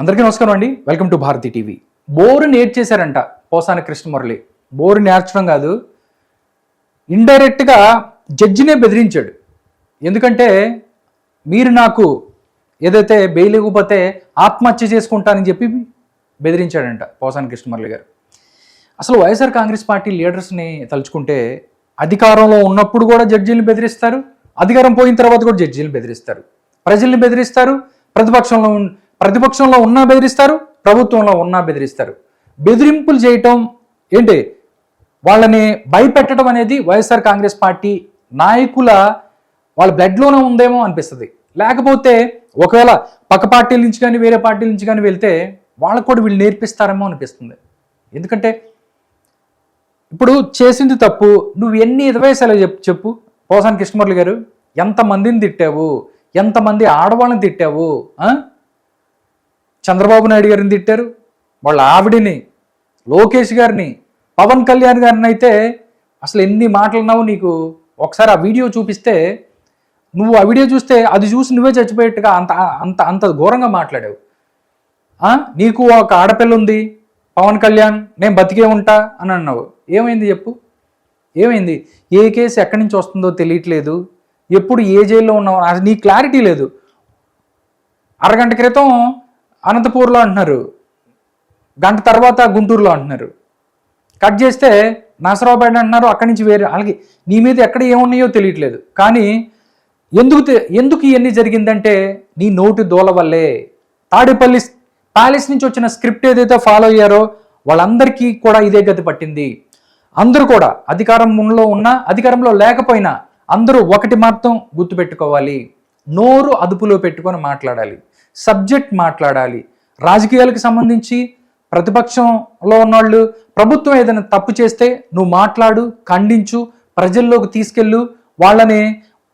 అందరికీ నమస్కారం అండి. వెల్కమ్ టు భారతి టీవీ బోరు నేర్చేశారంట పోసాని కృష్ణమురళి బోరు నేర్చడం కాదు ఇండైరెక్ట్గా జడ్జినే బెదిరించాడు. ఎందుకంటే మీరు నాకు ఏదైతే బెయిల్ ఇవ్వకపోతే ఆత్మహత్య చేసుకుంటానని చెప్పి బెదిరించాడంట పోసాని కృష్ణమురళి గారు. అసలు వైఎస్ఆర్ కాంగ్రెస్ పార్టీ లీడర్స్ని తలుచుకుంటే అధికారంలో ఉన్నప్పుడు కూడా జడ్జీలను బెదిరిస్తారు అధికారం పోయిన తర్వాత కూడా జడ్జీలను బెదిరిస్తారు. ప్రజల్ని బెదిరిస్తారు ప్రతిపక్షంలో ప్రతిపక్షంలో ఉన్నా బెదిరిస్తారు ప్రభుత్వంలో ఉన్నా బెదిరిస్తారు. బెదిరింపులు చేయటం ఏంటి? వాళ్ళని భయపెట్టడం అనేది వైఎస్ఆర్ కాంగ్రెస్ పార్టీ నాయకుల వాళ్ళ బ్లడ్లోనే ఉందేమో అనిపిస్తుంది. లేకపోతే ఒకవేళ పక్క పార్టీల నుంచి కానీ వేరే పార్టీల నుంచి కానీ వెళ్తే వాళ్ళకు కూడా వీళ్ళు నేర్పిస్తారేమో అనిపిస్తుంది. ఎందుకంటే ఇప్పుడు చేసింది తప్పు నువ్వు ఎన్ని ఇరవైసాలు చెప్పు చెప్పు. పోసాని కృష్ణమురళి గారు ఎంతమందిని తిట్టావు? ఎంతమంది ఆడవాళ్ళని తిట్టావు? చంద్రబాబు నాయుడు గారిని తిట్టారు. వాళ్ళ ఆవిడిని లోకేష్ గారిని పవన్ కళ్యాణ్ గారిని అయితే అసలు ఎన్ని మాటలు నీకు ఒకసారి ఆ వీడియో చూపిస్తే నువ్వు ఆ వీడియో చూస్తే అది చూసి నువ్వే చచ్చిపోయేట్టుగా అంత అంత అంత ఘోరంగా మాట్లాడావు. నీకు ఒక ఆడపిల్ల ఉంది పవన్ కళ్యాణ్ నేను బతికే ఉంటా అని అన్నావు. ఏమైంది చెప్పు? ఏమైంది? ఏ కేసు ఎక్కడి నుంచి వస్తుందో తెలియట్లేదు. ఎప్పుడు ఏ జైల్లో ఉన్నావు? నీ క్లారిటీ లేదు. అరగంట క్రితం అనంతపూర్లో అంటున్నారు. గంట తర్వాత గుంటూరులో అంటున్నారు. కట్ చేస్తే నసరావుపేట అంటున్నారు అక్కడి నుంచి వేరే అలాగే నీ మీద ఎక్కడ ఏమున్నాయో తెలియట్లేదు. కానీ ఎందుకు ఎందుకు ఇవన్నీ జరిగిందంటే నీ నోటి దోల వల్లే. తాడేపల్లి ప్యాలెస్ నుంచి వచ్చిన స్క్రిప్ట్ ఏదైతే ఫాలో అయ్యారో వాళ్ళందరికీ కూడా ఇదే గతి పట్టింది. అందరూ కూడా అధికారంలో ఉన్నా అధికారంలో లేకపోయినా అందరూ ఒకటి మాత్రం గుర్తుపెట్టుకోవాలి. నోరు అదుపులో పెట్టుకొని మాట్లాడాలి. సబ్జెక్ట్ మాట్లాడాలి. రాజకీయాలకు సంబంధించి ప్రతిపక్షంలో ఉన్నవాళ్ళు ప్రభుత్వం ఏదైనా తప్పు చేస్తే నువ్వు మాట్లాడు ఖండించు ప్రజల్లోకి తీసుకెళ్ళు వాళ్ళని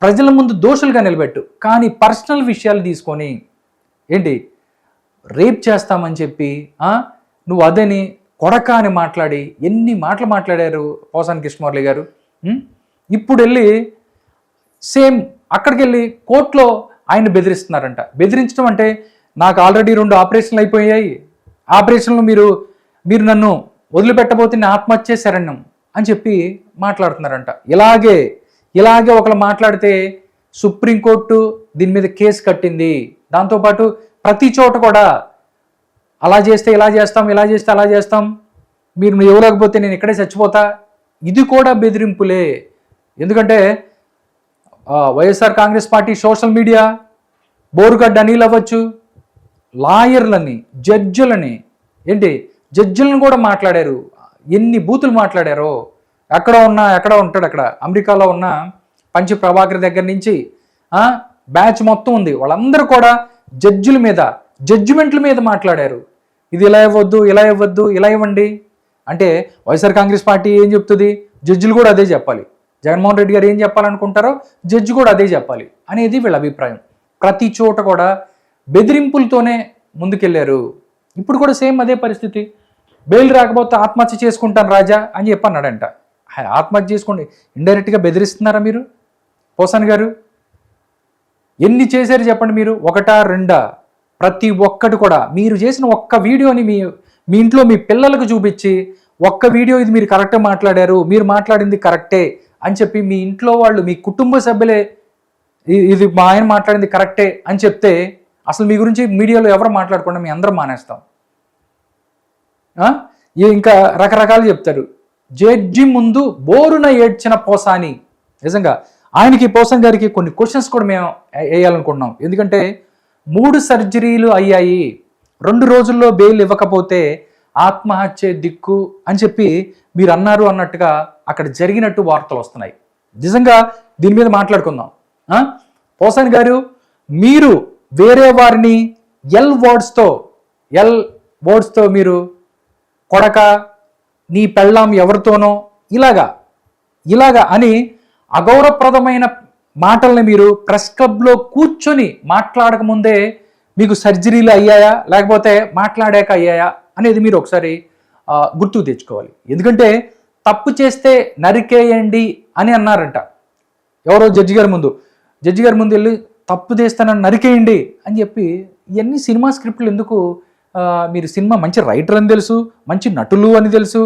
ప్రజల ముందు దోషులుగా నిలబెట్టు. కానీ పర్సనల్ విషయాలు తీసుకొని ఏంటి? రేప్ చేస్తామని చెప్పి నువ్వు అదని కొడక అని మాట్లాడి ఎన్ని మాటలు మాట్లాడారు పోసాని కృష్ణమురళి గారు? ఇప్పుడు వెళ్ళి సేమ్ అక్కడికి వెళ్ళి కోర్టులో ఆయన బెదిరిస్తున్నారంట. బెదిరించడం అంటే నాకు ఆల్రెడీ రెండు ఆపరేషన్లు అయిపోయాయి. ఆపరేషన్లు మీరు మీరు నన్ను వదిలిపెట్టబోతే నేను ఆత్మహత్య శరణ్యం అని చెప్పి మాట్లాడుతున్నారంట. ఇలాగే ఇలాగే ఒకరు మాట్లాడితే సుప్రీంకోర్టు దీని మీద కేసు కట్టింది. దాంతోపాటు ప్రతి చోట కూడా అలా చేస్తే ఇలా చేస్తాం ఇలా చేస్తే అలా చేస్తాం. మీరు ఇవ్వలేకపోతే నేను ఇక్కడే చచ్చిపోతా. ఇది కూడా బెదిరింపులే. ఎందుకంటే YSR Congress party social media Borugadda Anil అవ్వచ్చు లాయర్లని జడ్జులని ఏంటి జడ్జులను కూడా మాట్లాడారు. ఎన్ని బూతులు మాట్లాడారో. ఎక్కడ ఉన్నా ఎక్కడ ఉంటాడు అక్కడ. అమెరికాలో ఉన్న పంచి ప్రభాకర్ దగ్గర నుంచి బ్యాచ్ మొత్తం ఉంది. వాళ్ళందరూ కూడా జడ్జుల మీద జడ్జిమెంట్ల మీద మాట్లాడారు. ఇది ఇలా ఇవ్వద్దు ఇలా ఇవ్వద్దు ఇలా ఇవ్వండి. అంటే వైఎస్ఆర్ కాంగ్రెస్ పార్టీ ఏం చెప్తుంది? జడ్జిలు కూడా అదే చెప్పాలి. జగన్మోహన్ రెడ్డి గారు ఏం చెప్పాలనుకుంటారో జడ్జి కూడా అదే చెప్పాలి అనేది వీళ్ళ అభిప్రాయం. ప్రతి చోట కూడా బెదిరింపులతోనే ముందుకెళ్ళారు ఇప్పుడు కూడా సేమ్ అదే పరిస్థితి. బెయిల్ రాకపోతే ఆత్మహత్య చేసుకుంటాను రాజా అని చెప్పి అన్నాడంట ఆత్మహత్య చేసుకోండి. ఇండైరెక్ట్గా బెదిరిస్తున్నారా మీరు? పోసాన్ గారు? ఎన్ని చేశారు చెప్పండి మీరు? ఒకటా రెండా? ప్రతి ఒక్కటి కూడా. మీరు చేసిన ఒక్క వీడియోని మీ మీ ఇంట్లో మీ పిల్లలకు చూపించి ఒక్క వీడియో ఇది మీరు కరెక్ట్గా మాట్లాడారు మీరు మాట్లాడింది కరెక్టే అని చెప్పి మీ ఇంట్లో వాళ్ళు మీ కుటుంబ సభ్యులే ఇది మా ఆయన మాట్లాడింది కరెక్టే అని చెప్తే అసలు మీ గురించి మీడియాలో ఎవరు మాట్లాడకుండా మీ అందరం మానేస్తాం. ఇంకా రకరకాలు చెప్తారు. జడ్జి ముందు బోరున ఏడ్చిన పోసాని. నిజంగా ఆయనకి పోసాన్ గారికి కొన్ని క్వశ్చన్స్ కూడా మేము వేయాలనుకుంటున్నాం. ఎందుకంటే మూడు సర్జరీలు అయ్యాయి. రెండు రోజుల్లో బెయిల్ ఇవ్వకపోతే ఆత్మహత్య దిక్కు అని చెప్పి మీరు అన్నారు అన్నట్టుగా అక్కడ జరిగినట్టు వార్తలు వస్తున్నాయి. నిజంగా దీని మీద మాట్లాడుకుందాం. పోసాని గారు మీరు వేరే వారిని ఎల్ వర్డ్స్తో ఎల్ వర్డ్స్తో మీరు కొడక నీ పెళ్ళాం ఎవరితోనో ఇలాగా ఇలాగా అని అగౌరవప్రదమైన మాటల్ని మీరు ప్రెస్ క్లబ్లో కూర్చొని మాట్లాడకముందే మీకు సర్జరీలు అయ్యాయా? లేకపోతే మాట్లాడాక అయ్యాయా? అనేది మీరు ఒకసారి గుర్తుకు తెచ్చుకోవాలి. ఎందుకంటే తప్పు చేస్తే నరికేయండి అని అన్నారంట. ఎవరో జడ్జి గారి ముందు. జడ్జి గారి ముందు వెళ్ళి తప్పు చేస్తానని నరికేయండి అని చెప్పి ఇవన్నీ సినిమా స్క్రిప్ట్లు ఎందుకు మీరు సినిమా మంచి రైటర్ అని తెలుసు మంచి నటులు అని తెలుసు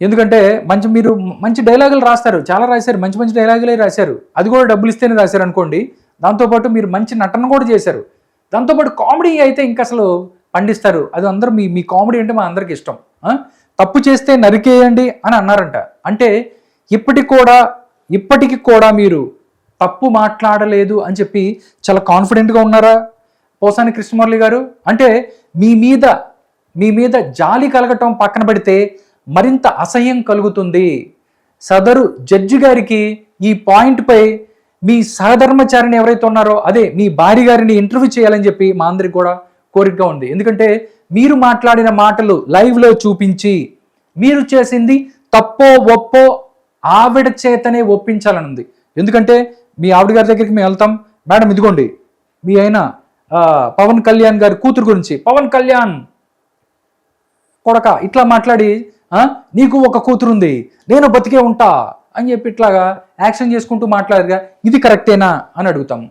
ఎందుకంటే మంచి మీరు మంచి డైలాగులు రాస్తారు. చాలా రాశారు. మంచి మంచి డైలాగులే రాశారు. అది కూడా డబ్బులు ఇస్తేనే రాశారు అనుకోండి. దాంతోపాటు మీరు మంచి నటన కూడా చేశారు. దాంతోపాటు కామెడీ అయితే ఇంకా అసలు పండిస్తారు. అది అందరూ మీ మీ కామెడీ అంటే మా అందరికి ఇష్టం. తప్పు చేస్తే నరికేయండి అని అన్నారంట. అంటే ఇప్పటికి కూడా ఇప్పటికి కూడా మీరు తప్పు మాట్లాడలేదు అని చెప్పి చాలా కాన్ఫిడెంట్గా ఉన్నారా? పోసాని కృష్ణమురళి గారు? అంటే మీ మీద మీ మీద జాలి కలగటం పక్కన పెడితే మరింత అసహ్యం కలుగుతుంది. సదరు జడ్జి గారికి ఈ పాయింట్పై మీ సహధర్మచారిని ఎవరైతే ఉన్నారో అదే మీ భార్య గారిని ఇంటర్వ్యూ చేయాలని చెప్పి మా అందరికి కూడా కోరికగా ఉంది. ఎందుకంటే మీరు మాట్లాడిన మాటలు లైవ్లో చూపించి మీరు చేసింది తప్పో ఒప్పో ఆవిడ చేతనే ఒప్పించాలని ఉంది ఎందుకంటే మీ ఆవిడ గారి దగ్గరికి మేము వెళ్తాం. మేడం ఇదిగోండి మీ ఆయన పవన్ కళ్యాణ్ గారి కూతురు గురించి పవన్ కళ్యాణ్ కొడక ఇట్లా మాట్లాడి నీకు ఒక కూతురు ఉంది నేను బతికే ఉంటా అని చెప్పి ఇట్లాగా యాక్షన్ చేసుకుంటూ మాట్లాడగా ఇది కరెక్టేనా అని అడుగుతాము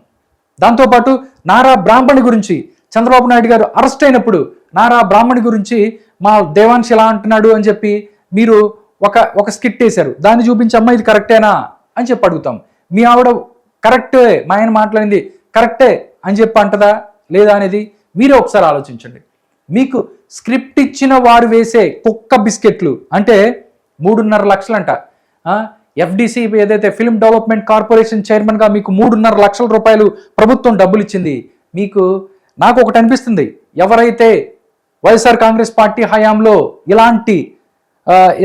దాంతోపాటు నారా బ్రాహ్మణి గురించి చంద్రబాబు నాయుడు గారు అరెస్ట్ అయినప్పుడు నారా బ్రాహ్మణి గురించి మా దేవాన్షి ఎలా అంటున్నాడు అని చెప్పి మీరు ఒక ఒక స్కిట్ వేశారు. దాన్ని చూపించి అమ్మ ఇది కరెక్టేనా? అని చెప్పి అడుగుతాం. మీ ఆవిడ కరెక్టే మా ఆయన మాట్లాడింది కరెక్టే అని చెప్పి అంటదా లేదా అనేది మీరే ఒకసారి ఆలోచించండి. మీకు స్క్రిప్ట్ ఇచ్చిన వారు వేసే కుక్క బిస్కెట్లు అంటే మూడున్నర లక్షలంట. ఎఫ్డిసి ఏదైతే ఫిల్మ్ డెవలప్మెంట్ కార్పొరేషన్ చైర్మన్గా మీకు మూడున్నర లక్షల రూపాయలు ప్రభుత్వం డబ్బులు ఇచ్చింది మీకు నాకు ఒకటి అనిపిస్తుంది. ఎవరైతే వైఎస్ఆర్ కాంగ్రెస్ పార్టీ హయాంలో ఇలాంటి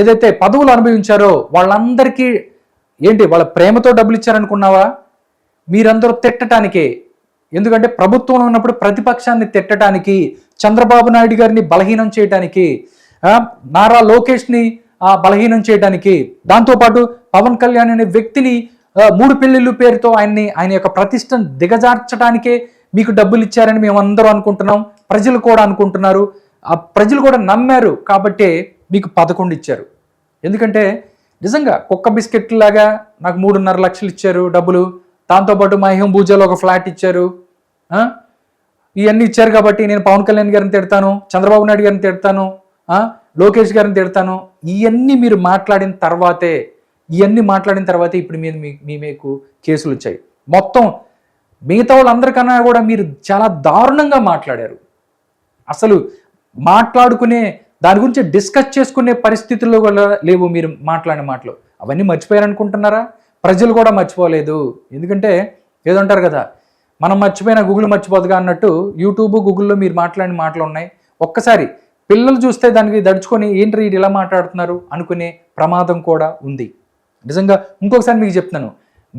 ఏదైతే పదవులు అనుభవించారో వాళ్ళందరికీ ఏంటి వాళ్ళ ప్రేమతో డబ్బులు ఇచ్చారనుకున్నావా? మీరందరూ తిట్టడానికే ఎందుకంటే ప్రభుత్వంలో ఉన్నప్పుడు ప్రతిపక్షాన్ని తిట్టడానికి చంద్రబాబు నాయుడు గారిని బలహీనం చేయడానికి నారా లోకేష్ని బలహీనం చేయడానికి దాంతోపాటు పవన్ కళ్యాణ్ అనే వ్యక్తిని మూడు పెళ్ళిళ్ళు పేరుతో ఆయన్ని ఆయన యొక్క ప్రతిష్టను దిగజార్చడానికే మీకు డబ్బులు ఇచ్చారని మేము అందరూ అనుకుంటున్నాం. ప్రజలు కూడా అనుకుంటున్నారు. ఆ ప్రజలు కూడా నమ్మారు కాబట్టే మీకు పదకొండు ఇచ్చారు. ఎందుకంటే నిజంగా కుక్క బిస్కెట్ లాగా నాకు మూడున్నర లక్షలు ఇచ్చారు డబ్బులు. దాంతోపాటు మహేం భూజాలో ఒక ఫ్లాట్ ఇచ్చారు. ఇవన్నీ ఇచ్చారు కాబట్టి నేను పవన్ కళ్యాణ్ గారిని తిడతాను చంద్రబాబు నాయుడు గారిని తిడతాను లోకేష్ గారిని తిడతాను. ఇవన్నీ మీరు మాట్లాడిన తర్వాతే ఇవన్నీ మాట్లాడిన తర్వాతే ఇప్పుడు మీద మీ మీకు కేసులు వచ్చాయి. మొత్తం మిగతా వాళ్ళందరికన్నా కూడా మీరు చాలా దారుణంగా మాట్లాడారు. అసలు మాట్లాడుకునే దాని గురించి డిస్కస్ చేసుకునే పరిస్థితుల్లో కూడా లేవు మీరు మాట్లాడిన మాటలు. అవన్నీ మర్చిపోయారు అనుకుంటున్నారా ప్రజలు కూడా మర్చిపోలేదు. ఎందుకంటే ఏదంటారు కదా మనం మర్చిపోయిన గూగుల్ మర్చిపోదుగా అన్నట్టు యూట్యూబ్ గూగుల్లో మీరు మాట్లాడిన మాటలు ఉన్నాయి. ఒక్కసారి పిల్లలు చూస్తే దానికి దడుచుకొని ఏంటి ఇలా మాట్లాడుతున్నారు అనుకునే ప్రమాదం కూడా ఉంది. నిజంగా ఇంకొకసారి మీకు చెప్తున్నాను.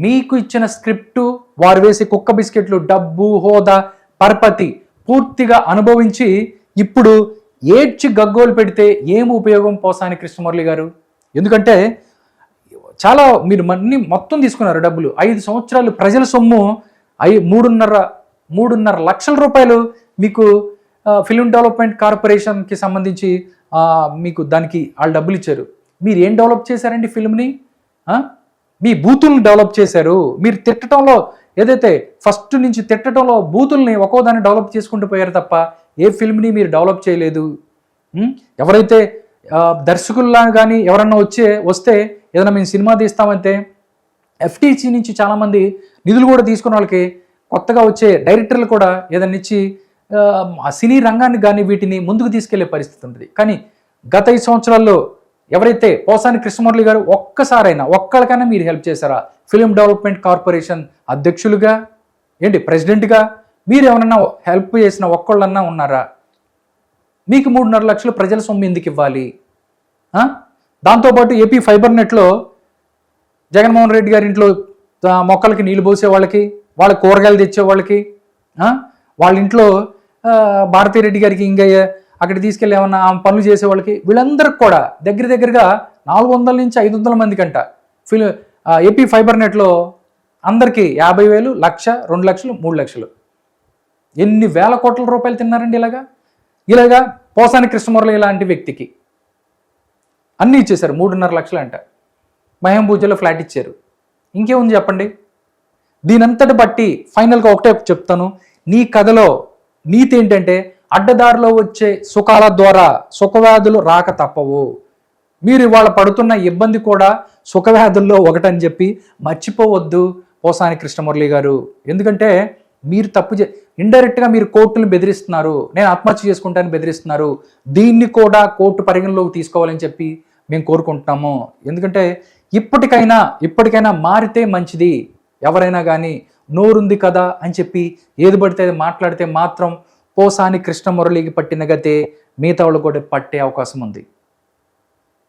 మీకు ఇచ్చిన స్క్రిప్టు వారు వేసే కుక్క బిస్కెట్లు డబ్బు హోదా పరపతి పూర్తిగా అనుభవించి ఇప్పుడు ఏడ్చి గగ్గోలు పెడితే ఏం ఉపయోగం పోసాని కృష్ణమురళి గారు? ఎందుకంటే చాలా మీరు మన్ని మొత్తం తీసుకున్నారు డబ్బులు. ఐదు సంవత్సరాలు ప్రజల సొమ్ము ఐ మూడున్నర మూడున్నర లక్షల రూపాయలు మీకు ఫిలిం ఫిల్మ్ డెవలప్మెంట్ కార్పొరేషన్కి సంబంధించి మీకు దానికి వాళ్ళు డబ్బులు ఇచ్చారు. మీరు ఏం డెవలప్ చేశారండి ఫిల్మ్ని మీ బూతుల్ని డెవలప్ చేశారు. మీరు తిట్టడంలో ఏదైతే ఫస్ట్ నుంచి తిట్టడంలో బూతుల్ని ఒక్కో దాన్ని డెవలప్ చేసుకుంటూ పోయారు తప్ప ఏ ఫిల్మ్ని మీరు డెవలప్ చేయలేదు. ఎవరైతే దర్శకుల్లా కానీ ఎవరన్నా వచ్చే వస్తే ఏదైనా మేము సినిమా తీస్తామంటే ఎఫ్టీసీ నుంచి చాలామంది నిధులు కూడా తీసుకున్న వాళ్ళకి కొత్తగా వచ్చే డైరెక్టర్లు కూడా ఏదైనా ఇచ్చి సినీ రంగాన్ని కానీ వీటిని ముందుకు తీసుకెళ్ళే పరిస్థితి ఉంటుంది. కానీ గత ఐదు సంవత్సరాల్లో ఎవరైతే పోసాని కృష్ణమురళి గారు ఒక్కసారైనా ఒక్కళ్ళకైనా మీరు హెల్ప్ చేశారా? ఫిలిం డెవలప్మెంట్ కార్పొరేషన్ అధ్యక్షులుగా ఏంటి ప్రెసిడెంట్గా మీరు ఏమైనా హెల్ప్ చేసిన ఒక్కళ్ళన్నా ఉన్నారా? మీకు మూడున్నర లక్షలు ప్రజల సొమ్ము ఎందుకు ఇవ్వాలి? దాంతోపాటు ఏపీ ఫైబర్ నెట్లో జగన్మోహన్ రెడ్డి గారి ఇంట్లో మొక్కలకి నీళ్ళు పోసే వాళ్ళకి వాళ్ళ కూరగాయలు తెచ్చే వాళ్ళకి వాళ్ళ ఇంట్లో భారతీ రెడ్డి గారికి ఇంకా అక్కడ తీసుకెళ్ళి ఏమన్నా పనులు చేసే వాళ్ళకి వీళ్ళందరికి కూడా దగ్గర దగ్గరగా నాలుగు వందల నుంచి ఐదు వందల మంది కంట. ఫిల్ ఏపీ ఫైబర్ నెట్లో అందరికీ యాభై వేలు లక్ష రెండు లక్షలు మూడు లక్షలు. ఎన్ని వేల కోట్ల రూపాయలు తిన్నారండి ఇలాగా? ఇలాగా పోసాని కృష్ణమురళి లాంటి వ్యక్తికి. అన్నీ ఇచ్చేశారు మూడున్నర లక్షలు అంట. మహంబూజలో ఫ్లాట్ ఇచ్చారు. ఇంకేముంది చెప్పండి? దీనంతటి బట్టి ఫైనల్గా ఒకటే చెప్తాను. నీ కథలో నీతి ఏంటంటే అడ్డదారిలో వచ్చే సుఖాల ద్వారా సుఖవ్యాధులు రాక తప్పవు. మీరు ఇవాళ పడుతున్న ఇబ్బంది కూడా సుఖవ్యాధుల్లో ఒకటని చెప్పి మర్చిపోవద్దు పోసాని కృష్ణమురళి గారు. ఎందుకంటే మీరు తప్పు చే ఇండైరెక్ట్గా మీరు కోర్టును బెదిరిస్తున్నారు. నేను ఆత్మహత్య చేసుకుంటానని బెదిరిస్తున్నారు. దీన్ని కూడా కోర్టు పరిగణలోకి తీసుకోవాలని చెప్పి మేము కోరుకుంటున్నాము. ఎందుకంటే ఇప్పటికైనా ఇప్పటికైనా మారితే మంచిది. ఎవరైనా కానీ నోరుంది కదా అని చెప్పి ఏది పడితే అది మాట్లాడితే మాత్రం పోసాని కృష్ణమురళికి పట్టిన గతే మిగతా వాళ్ళు కూడా పట్టే అవకాశం ఉంది